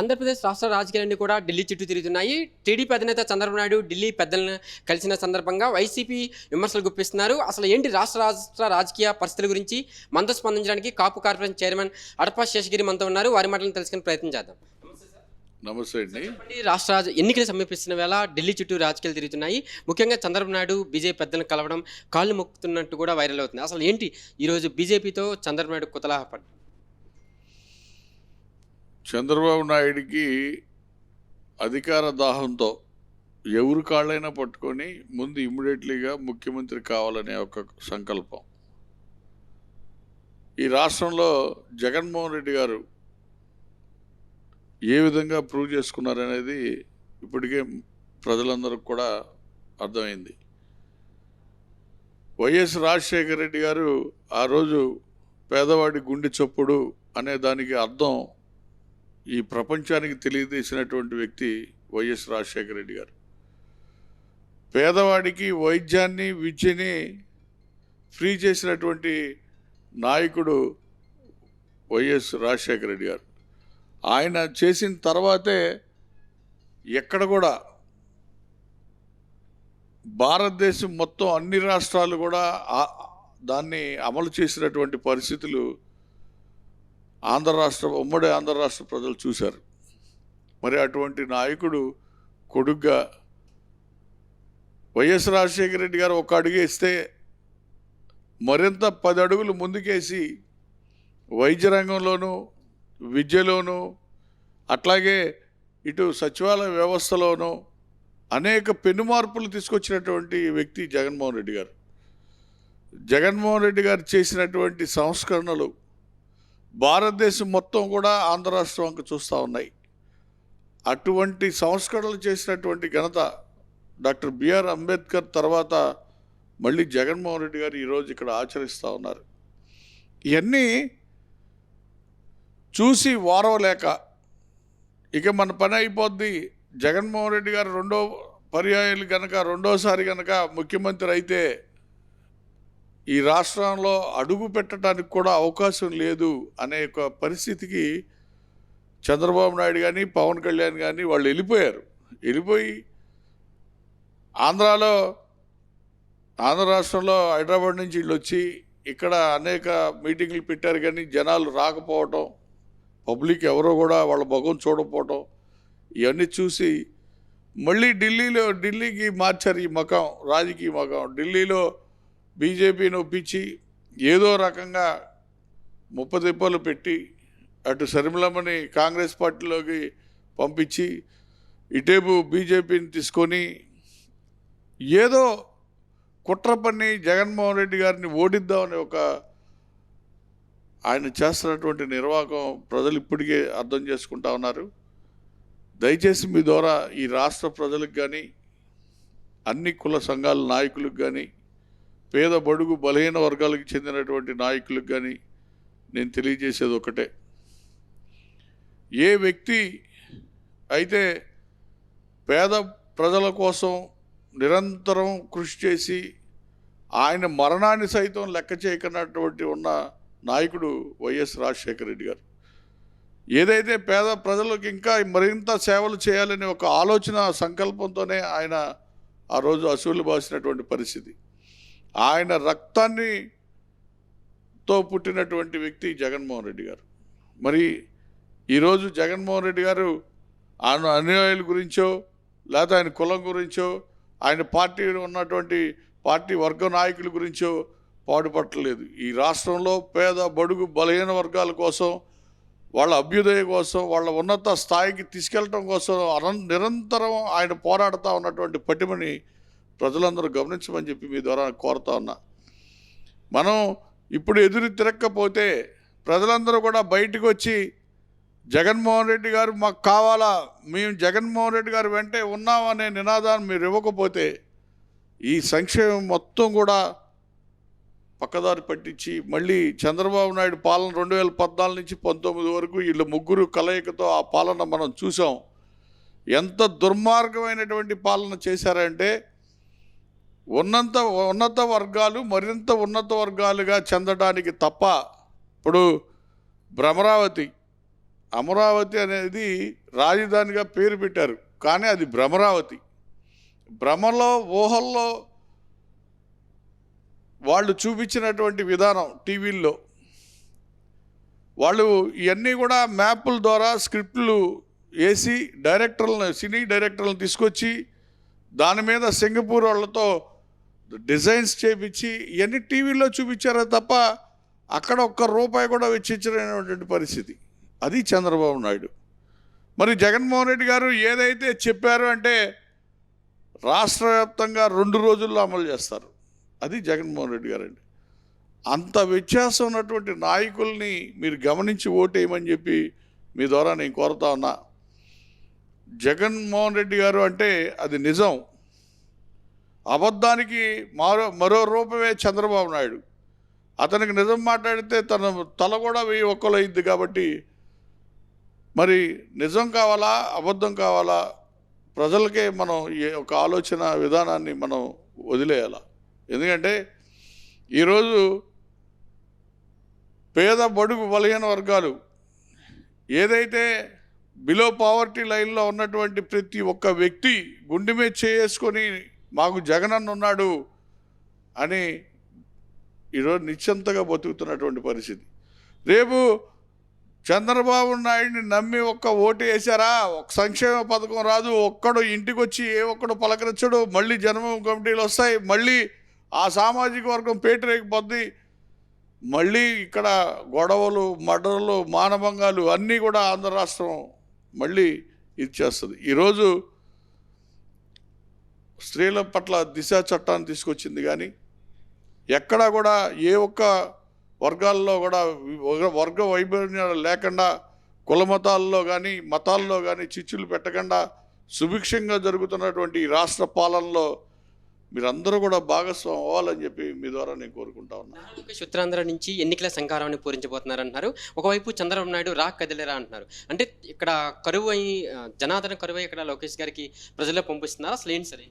ఆంధ్రప్రదేశ్ రాష్ట్ర రాజకీయాలన్నీ కూడా ఢిల్లీ చుట్టూ తిరుగుతున్నాయి. టీడీపీ అధినేత చంద్రబాబు నాయుడు ఢిల్లీ పెద్దలను కలిసిన సందర్భంగా వైసీపీ విమర్శలు గుప్పిస్తున్నారు. అసలు ఏంటి రాష్ట్ర రాష్ట్ర రాజకీయ పరిస్థితుల గురించి మనతో స్పందించడానికి కాపు కార్పొరేషన్ చైర్మన్ అడపా శేషగిరి మనతో ఉన్నారు. వారి మాటలను తెలుసుకునే ప్రయత్నం చేద్దాం. నమస్తే అండి. రాష్ట్ర రాజ ఎన్నికలు సమీపిస్తున్న వేళ ఢిల్లీ చుట్టూ రాజకీయాలు తిరుగుతున్నాయి. ముఖ్యంగా చంద్రబాబు నాయుడు బీజేపీ పెద్దలను కలవడం కాళ్ళు మొక్కుతున్నట్టు కూడా వైరల్ అవుతుంది. అసలు ఏంటి ఈరోజు బీజేపీతో చంద్రబాబు నాయుడు కుతలాహపడ్డ చంద్రబాబు నాయుడికి అధికార దాహంతో ఎవరు కాళ్ళైనా పట్టుకొని ముందు ఇమ్మీడియట్లీగా ముఖ్యమంత్రి కావాలనే ఒక సంకల్పం. ఈ రాష్ట్రంలో జగన్మోహన్ రెడ్డి గారు ఏ విధంగా ప్రూవ్ చేసుకున్నారనేది ఇప్పటికే ప్రజలందరికీ కూడా అర్థమైంది. వైఎస్ రాజశేఖర రెడ్డి గారు ఆ రోజు పేదవాడి గుండె చప్పుడు అనే దానికి అర్థం ఈ ప్రపంచానికి తెలియజేసినటువంటి వ్యక్తి వైఎస్ రాజశేఖర రెడ్డి గారు. పేదవాడికి వైద్యాన్ని విద్యని ఫ్రీ చేసినటువంటి నాయకుడు వైఎస్ రాజశేఖర రెడ్డి గారు. ఆయన చేసిన తర్వాతే ఎక్కడ కూడా భారతదేశం మొత్తం అన్ని రాష్ట్రాలు కూడా దాన్ని అమలు చేసినటువంటి పరిస్థితులు ఆంధ్ర రాష్ట్ర ఉమ్మడి ఆంధ్ర రాష్ట్ర ప్రజలు చూశారు. మరి అటువంటి నాయకుడు కొడుగ్గా వైఎస్ రాజశేఖర రెడ్డి గారు ఒక అడుగేస్తే మరింత పది అడుగులు ముందుకేసి వైద్య రంగంలోనూ విద్యలోనూ అట్లాగే ఇటు సచివాలయ వ్యవస్థలోనూ అనేక పెను మార్పులు తీసుకొచ్చినటువంటి వ్యక్తి జగన్మోహన్ రెడ్డి గారు. జగన్మోహన్ రెడ్డి గారు చేసినటువంటి సంస్కరణలు భారతదేశం మొత్తం కూడా ఆంధ్ర రాష్ట్రం వంక చూస్తూ ఉన్నాయి. అటువంటి సంస్కరణలు చేసినటువంటి ఘనత డాక్టర్ బిఆర్ అంబేద్కర్ తర్వాత మళ్ళీ జగన్మోహన్ రెడ్డి గారు ఈరోజు ఇక్కడ ఆచరిస్తూ ఉన్నారు. ఇవన్నీ చూసి వారవలేక ఇక మన పని అయిపోద్ది. జగన్మోహన్ రెడ్డి గారు రెండో పర్యాయాలు కనుక రెండోసారి కనుక ముఖ్యమంత్రి అయితే ఈ రాష్ట్రంలో అడుగు పెట్టడానికి కూడా అవకాశం లేదు అనే ఒక పరిస్థితికి చంద్రబాబు నాయుడు కానీ పవన్ కళ్యాణ్ కానీ వాళ్ళు వెళ్ళిపోయారు. వెళ్ళిపోయి ఆంధ్రాలో ఆంధ్ర రాష్ట్రంలో హైదరాబాద్ నుంచి వీళ్ళు వచ్చి ఇక్కడ అనేక మీటింగ్లు పెట్టారు కానీ జనాలు రాకపోవటం పబ్లిక్ ఎవరో కూడా వాళ్ళ భగం చూడకపోవటం ఇవన్నీ చూసి మళ్ళీ ఢిల్లీలో ఢిల్లీకి మార్చారు ఈ మకం రాజకీయ మకం ఢిల్లీలో బీజేపీని ఒప్పించి ఏదో రకంగా ముప్పదిప్పలు పెట్టి అటు శర్మిలమ్మని కాంగ్రెస్ పార్టీలోకి పంపించి ఇటేపు బీజేపీని తీసుకొని ఏదో కుట్ర పని జగన్మోహన్ రెడ్డి గారిని ఓడిద్దామని ఒక ఆయన చేస్తున్నటువంటి నిర్వాహకం ప్రజలు ఇప్పటికే అర్థం చేసుకుంటా ఉన్నారు. దయచేసి మీ ద్వారా ఈ రాష్ట్ర ప్రజలకు కానీ అన్ని కుల సంఘాల నాయకులకు కానీ పేద బడుగు బలహీన వర్గాలకు చెందినటువంటి నాయకులకు కానీ నేను తెలియజేసేది ఒకటే. ఏ వ్యక్తి అయితే పేద ప్రజల కోసం నిరంతరం కృషి చేసి ఆయన మరణాన్ని సైతం లెక్క చేయకున్నటువంటి ఉన్న నాయకుడు వైఎస్ రాజశేఖర రెడ్డి గారు. ఏదైతే పేద ప్రజలకు ఇంకా మరింత సేవలు చేయాలనే ఒక ఆలోచన సంకల్పంతోనే ఆయన ఆ రోజు అసూలు బాసినటువంటి పరిస్థితి. ఆయన రక్తాన్ని తో పుట్టినటువంటి వ్యక్తి జగన్మోహన్ రెడ్డి గారు. మరి ఈరోజు జగన్మోహన్ రెడ్డి గారు ఆయన అనుయాయుల గురించో లేకపోతే ఆయన కులం గురించో ఆయన పార్టీలో ఉన్నటువంటి పార్టీ వర్గ నాయకుల గురించో పాటుపట్టలేదు. ఈ రాష్ట్రంలో పేద బడుగు బలహీన వర్గాల కోసం వాళ్ళ అభ్యుదయ కోసం వాళ్ళ ఉన్నత స్థాయికి తీసుకెళ్ళటం కోసం అన నిరంతరం ఆయన పోరాడుతూ ఉన్నటువంటి పటిమని ప్రజలందరూ గమనించమని చెప్పి మీ ద్వారా కోరుతా ఉన్నా. మనం ఇప్పుడు ఎదురు తిరగకపోతే ప్రజలందరూ కూడా బయటకు వచ్చి జగన్మోహన్ రెడ్డి గారు మాకు కావాలా? మేము జగన్మోహన్ రెడ్డి గారు వెంటే ఉన్నామనే నినాదాన్ని మీరు ఇవ్వకపోతే ఈ సంక్షేమం మొత్తం కూడా పక్కదారి పట్టించి మళ్ళీ చంద్రబాబు నాయుడు పాలన రెండు వేల పద్నాలుగు నుంచి పంతొమ్మిది వరకు వీళ్ళు ముగ్గురు కలయికతో ఆ పాలన మనం చూసాం ఎంత దుర్మార్గమైనటువంటి పాలన చేశారంటే ఉన్నంత ఉన్నత వర్గాలు మరింత ఉన్నత వర్గాలుగా చెందడానికి తప్ప ఇప్పుడు భ్రమరావతి అమరావతి అనేది రాజధానిగా పేరు పెట్టారు. కానీ అది భ్రమరావతి భ్రమలో ఊహల్లో వాళ్ళు చూపించినటువంటి విధానం టీవీల్లో. వాళ్ళు ఇవన్నీ కూడా మ్యాపుల ద్వారా స్క్రిప్ట్లు వేసి డైరెక్టర్లను సినీ డైరెక్టర్లను తీసుకొచ్చి దాని మీద సింగపూర్ వాళ్ళతో డిజైన్స్ చేపించి ఇవన్నీ టీవీలో చూపించారే తప్ప అక్కడ ఒక్క రూపాయి కూడా వెచ్చించలేనటువంటి పరిస్థితి. అది చంద్రబాబు నాయుడు. మరి జగన్మోహన్ రెడ్డి గారు ఏదైతే చెప్పారు అంటే రాష్ట్ర వ్యాప్తంగా రెండు రోజుల్లో అమలు చేస్తారు. అది జగన్మోహన్ రెడ్డి గారు అండి అంత వ్యత్యాసం ఉన్నటువంటి నాయకుల్ని మీరు గమనించి ఓటేయమని చెప్పి మీ ద్వారా నేను కోరుతా ఉన్నా. జగన్మోహన్ రెడ్డి గారు అంటే అది నిజం. అబద్ధానికి మరో మరో రూపమే చంద్రబాబు నాయుడు. అతనికి నిజం మాట్లాడితే తన తల కూడా వెయ్యి ఒక్కలు కాబట్టి మరి నిజం కావాలా అబద్ధం కావాలా? ప్రజలకే మనం ఈ ఒక ఆలోచన విధానాన్ని మనం వదిలేయాల? ఎందుకంటే ఈరోజు పేద బడుగు బలహీన వర్గాలు ఏదైతే బిలో పావర్టీ లైన్లో ఉన్నటువంటి ప్రతి ఒక్క వ్యక్తి గుండె మీద చేసుకొని మాకు జగనన్న ఉన్నాడు అని ఈరోజు నిశ్చంతగా బతుకుతున్నటువంటి పరిస్థితి. రేపు చంద్రబాబు నాయుడిని నమ్మి ఒక్క ఓటు వేశారా? ఒక సంక్షేమ పథకం రాదు. ఒక్కడు ఇంటికి వచ్చి ఏ ఒక్కడు పలకరించడు. మళ్ళీ జన్మభూమి కమిటీలు వస్తాయి. మళ్ళీ ఆ సామాజిక వర్గం పేటరేకపోద్ది మళ్ళీ ఇక్కడ గొడవలు మర్డర్లు మానభంగాలు అన్నీ కూడా ఆంధ్ర రాష్ట్రం మళ్ళీ ఇచ్చేస్తుంది. ఈరోజు స్త్రీల పట్ల దిశ చట్టాన్ని తీసుకొచ్చింది కానీ ఎక్కడా కూడా ఏ ఒక్క వర్గాల్లో కూడా వర్గ వైభవ్యాలు లేకుండా కుల మతాల్లో కానీ మతాల్లో కానీ చిచ్చులు పెట్టకుండా సుభిక్షంగా జరుగుతున్నటువంటి ఈ రాష్ట్ర పాలనలో మీరందరూ కూడా భాగస్వామి అవ్వాలని చెప్పి మీ ద్వారా నేను కోరుకుంటా ఉన్నాను ఉత్తరాంధ్ర నుంచి ఎన్నికల సంకారాన్ని పూరించబోతున్నారు అంటున్నారు ఒకవైపు చంద్రబాబు నాయుడు రా కదిలేరా అంటున్నారు. అంటే ఇక్కడ కరువు అయి జనాదరణ కరువు ఇక్కడ లోకేష్ గారికి ప్రజల్లో పంపిస్తున్నారు? అసలు ఏంటి సరే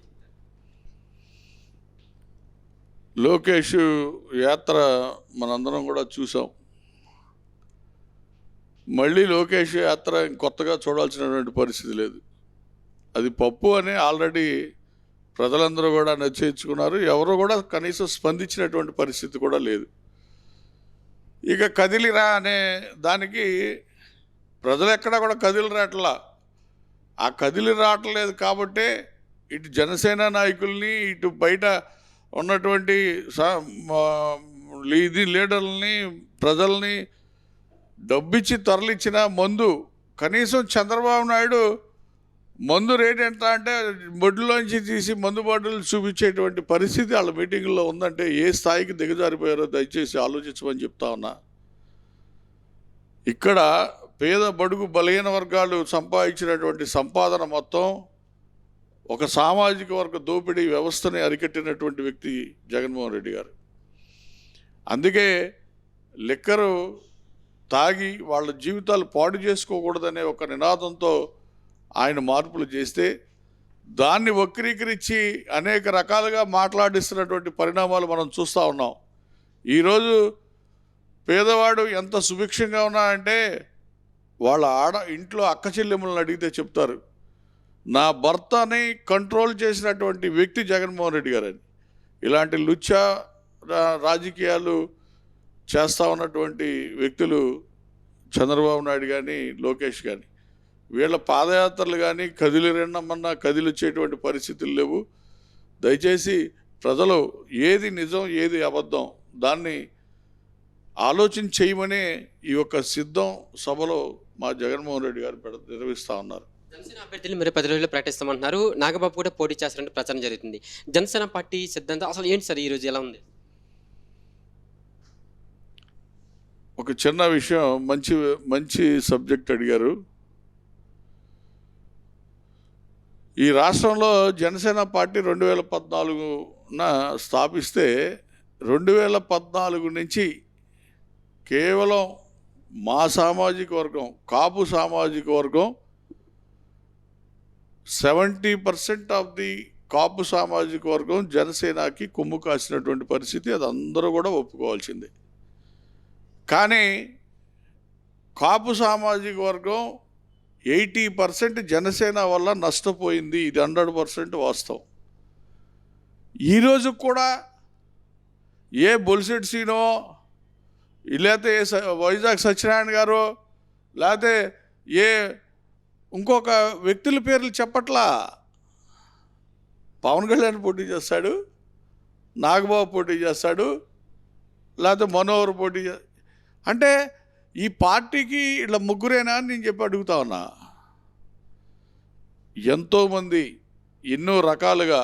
లోకేష్ యాత్ర మనందరం కూడా చూసాం. మళ్ళీ లోకేష్ యాత్ర కొత్తగా చూడాల్సినటువంటి పరిస్థితి లేదు. అది పప్పు అని ఆల్రెడీ ప్రజలందరూ కూడా నిశ్చయించుకున్నారు. ఎవరు కూడా కనీసం స్పందించినటువంటి పరిస్థితి కూడా లేదు. ఇక కదిలిరా అనే దానికి ప్రజలు ఎక్కడా కూడా కదిలి రావట్లా ఆ కదిలి రావట్లేదు కాబట్టే ఇటు జనసేన నాయకుల్ని ఇటు బయట ఉన్నటువంటి ఇది లీడర్లని ప్రజల్ని డబ్బిచ్చి తరలిచ్చిన మందు కనీసం చంద్రబాబు నాయుడు మందు రేట్ ఎంత అంటే బొడ్డులోంచి తీసి మందు బాటిల్ చూపించేటువంటి పరిస్థితి వాళ్ళ మీటింగుల్లో ఉందంటే ఏ స్థాయికి దిగజారిపోయారో దయచేసి ఆలోచించమని చెప్తా ఉన్నా. ఇక్కడ పేద బడుగు బలహీన వర్గాలు సంపాదించినటువంటి సంపాదన మొత్తం ఒక సామాజిక వర్గ దోపిడీ వ్యవస్థని అరికట్టినటువంటి వ్యక్తి జగన్మోహన్ రెడ్డి గారు. అందుకే లిక్కరు తాగి వాళ్ళ జీవితాలు పాడు చేసుకోకూడదనే ఒక నినాదంతో ఆయన మార్పులు చేస్తే దాన్ని వక్రీకరించి అనేక రకాలుగా మాట్లాడిస్తున్నటువంటి పరిణామాలు మనం చూస్తూ ఉన్నాం. ఈరోజు పేదవాడు ఎంత సుభిక్షంగా ఉన్నాడంటే వాళ్ళ ఆడ ఇంట్లో అక్క చెల్లెమ్మలను అడిగితే చెప్తారు నా భర్తని కంట్రోల్ చేసినటువంటి వ్యక్తి జగన్మోహన్ రెడ్డి గారని. ఇలాంటి లుచ్చ రాజకీయాలు చేస్తూ ఉన్నటువంటి వ్యక్తులు చంద్రబాబు నాయుడు కానీ లోకేష్ కానీ వీళ్ళ పాదయాత్రలు కానీ కదిలి రెండమన్నా కదిలిచ్చేటువంటి పరిస్థితులు లేవు. దయచేసి ప్రజలు ఏది నిజం ఏది అబద్ధం దాన్ని ఆలోచన చేయమనే ఈ యొక్క సిద్ధం సభలో మా జగన్మోహన్ రెడ్డి గారు పెడ నిర్వహిస్తూ ఉన్నారు. జనసేన అభ్యర్థులు మీరు పది రోజుల్లో ప్రకటిస్తామంటున్నారు. నాగబాబు కూడా పోటీ చేస్తారంటే ప్రచారం జరుగుతుంది. జనసేన పార్టీ సిద్ధాంతం అసలు ఏంటి సార్ ఈ ఎలా ఉంది? ఒక చిన్న విషయం మంచి మంచి సబ్జెక్ట్ అడిగారు. ఈ రాష్ట్రంలో జనసేన పార్టీ రెండు వేల పద్నాలుగున స్థాపిస్తే రెండు వేల పద్నాలుగు నుంచి కేవలం మా సామాజిక వర్గం కాపు సామాజిక వర్గం seventy percent of the Kapu సామాజిక వర్గం జనసేనకి కొమ్ము కాసినటువంటి పరిస్థితి అది అందరూ కూడా ఒప్పుకోవాల్సిందే. కానీ కాపు సామాజిక వర్గం ఎయిటీ పర్సెంట్ జనసేన వల్ల నష్టపోయింది ఇది హండ్రెడ్ పర్సెంట్ వాస్తవం. ఈరోజు కూడా ఏ బొలిసెట్ సీనో లేకపోతే ఏ స- వైజాగ్ సత్యనారాయణ గారు లేకపోతే ఏ ఇంకొక వ్యక్తుల పేర్లు చెప్పట్లా. పవన్ కళ్యాణ్ పోటీ చేస్తాడు నాగబాబు పోటీ చేస్తాడు లేకపోతే మనోహర్ పోటీ అంటే ఈ పార్టీకి ఇట్లా ముగ్గురేనా అని నేను చెప్పి అడుగుతా ఉన్నా. ఎంతోమంది ఎన్నో రకాలుగా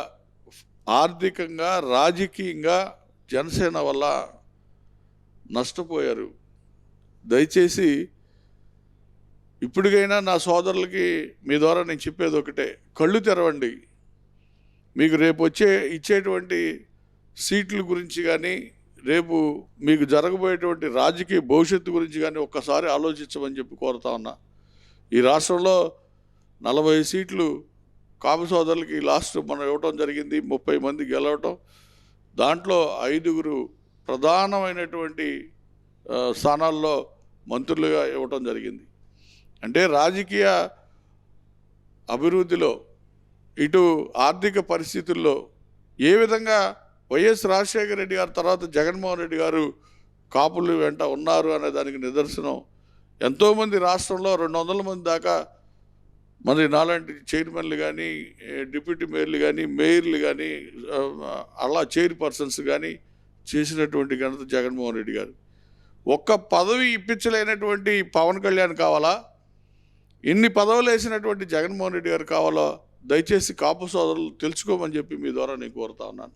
ఆర్థికంగా రాజకీయంగా జనసేన వల్ల నష్టపోయారు. దయచేసి ఇప్పటికైనా నా సోదరులకి మీ ద్వారా నేను చెప్పేది ఒకటే కళ్ళు తెరవండి. మీకు రేపు వచ్చే ఇచ్చేటువంటి సీట్ల గురించి కానీ రేపు మీకు జరగబోయేటువంటి రాజకీయ భవిష్యత్తు గురించి కానీ ఒక్కసారి ఆలోచించమని చెప్పి కోరుతా ఉన్నా. ఈ రాష్ట్రంలో నలభై సీట్లు కాపు సోదరులకి లాస్ట్ మనం ఇవ్వటం జరిగింది ముప్పై మంది గెలవటం. దాంట్లో ఐదుగురు ప్రధానమైనటువంటి స్థానాల్లో మంత్రులుగా ఇవ్వటం జరిగింది. అంటే రాజకీయ అభివృద్ధిలో ఇటు ఆర్థిక పరిస్థితుల్లో ఏ విధంగా వైఎస్ రాజశేఖర రెడ్డి గారు తర్వాత జగన్మోహన్ రెడ్డి గారు కాపులు వెంట ఉన్నారు అనే దానికి నిదర్శనం. ఎంతోమంది రాష్ట్రంలో రెండు వందల మంది దాకా మరి నాలాంటి చైర్మన్లు కానీ డిప్యూటీ మేయర్లు కానీ మేయర్లు కానీ అలా చైర్పర్సన్స్ కానీ చేసినటువంటి ఘనత జగన్మోహన్ రెడ్డి గారు. ఒక్క పదవి ఇప్పించలేనటువంటి పవన్ కళ్యాణ్ కావాలా? ఇన్ని పదవులు వేసినటువంటి జగన్మోహన్ రెడ్డి గారు కావాలో? దయచేసి కాపు సోదరులు తెలుసుకోమని చెప్పి మీ ద్వారా నేను కోరుతా ఉన్నాను.